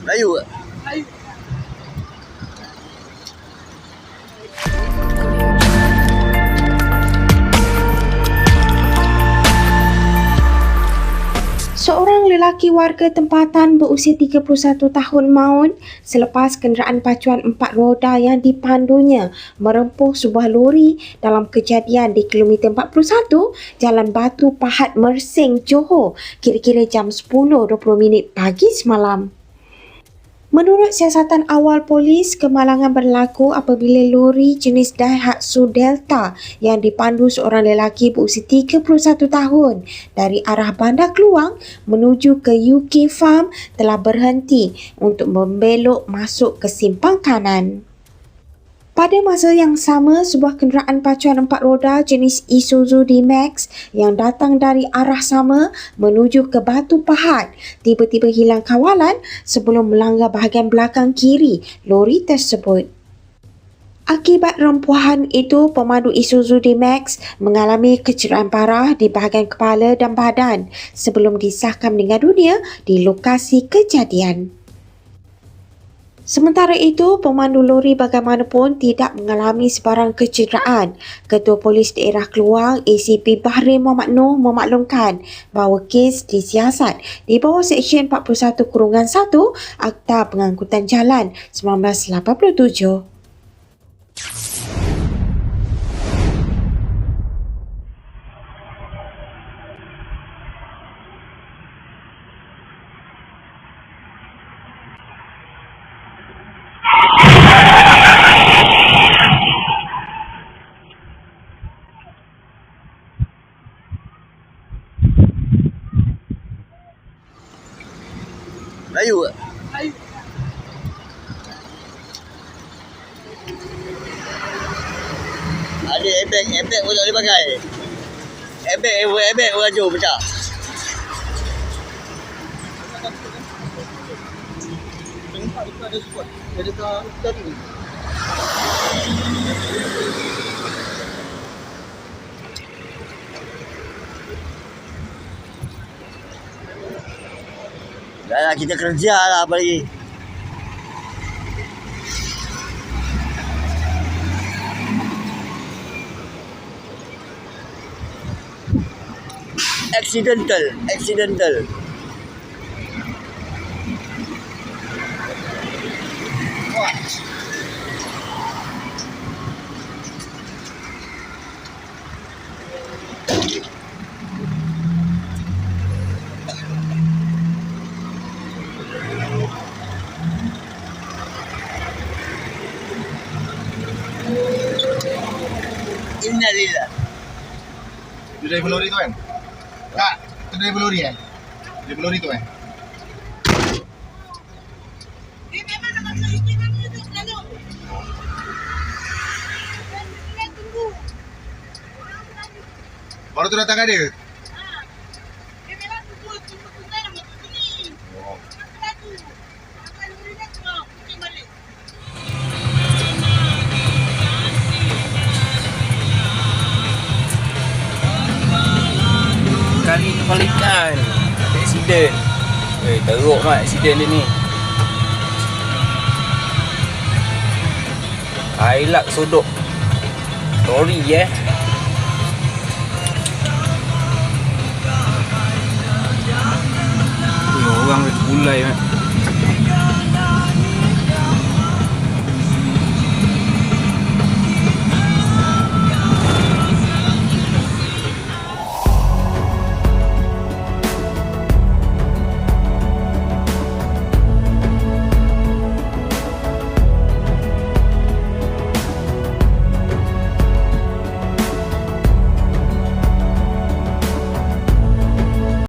Melayu ke? Seorang lelaki warga tempatan berusia 31 tahun maut selepas kenderaan pacuan empat roda yang dipandunya merempuh sebuah lori dalam kejadian di kilometer 41 Jalan Batu Pahat Mersing, Johor kira-kira jam 10.20 minit pagi semalam. Menurut siasatan awal polis, kemalangan berlaku apabila lori jenis Daihatsu Delta yang dipandu seorang lelaki berusia 31 tahun dari arah Bandar Keluang menuju ke UK Farm telah berhenti untuk membelok masuk ke simpang kanan. Pada masa yang sama, sebuah kenderaan pacuan empat roda jenis Isuzu D-Max yang datang dari arah sama menuju ke Batu Pahat tiba-tiba hilang kawalan sebelum melanggar bahagian belakang kiri lori tersebut. Akibat rempuhan itu, pemandu Isuzu D-Max mengalami kecederaan parah di bahagian kepala dan badan sebelum disahkan meninggal dunia di lokasi kejadian. Sementara itu, pemandu lori bagaimanapun tidak mengalami sebarang kecederaan. Ketua Polis Daerah Keluang ACP Bahri Muhammad Noh memaklumkan bahawa kes disiasat di bawah Seksyen 41 Kurungan 1 Akta Pengangkutan Jalan 1987. Melayu ke? Ada airbag, airbag pun tak boleh pakai. Airbag, airbag, airbag pun hancur pecah. Tempat itu ada spot. Ada kita tu. Dah lah, kita kerja lah apa lagi. Accidental, accidental. Innalillah. Itu driver lori tu kan? Tak, itu driver lori kan? Driver lori tu kan? Dia memang nak masuk isteri kamu tu selalu. Dia tunggu. Orang selalu. Baru tu datang ada? Kali kebalikan Aksiden Eh teruk mat aksiden dia ni. Kailak sodok. Lori eh. Orang dia terpulai mat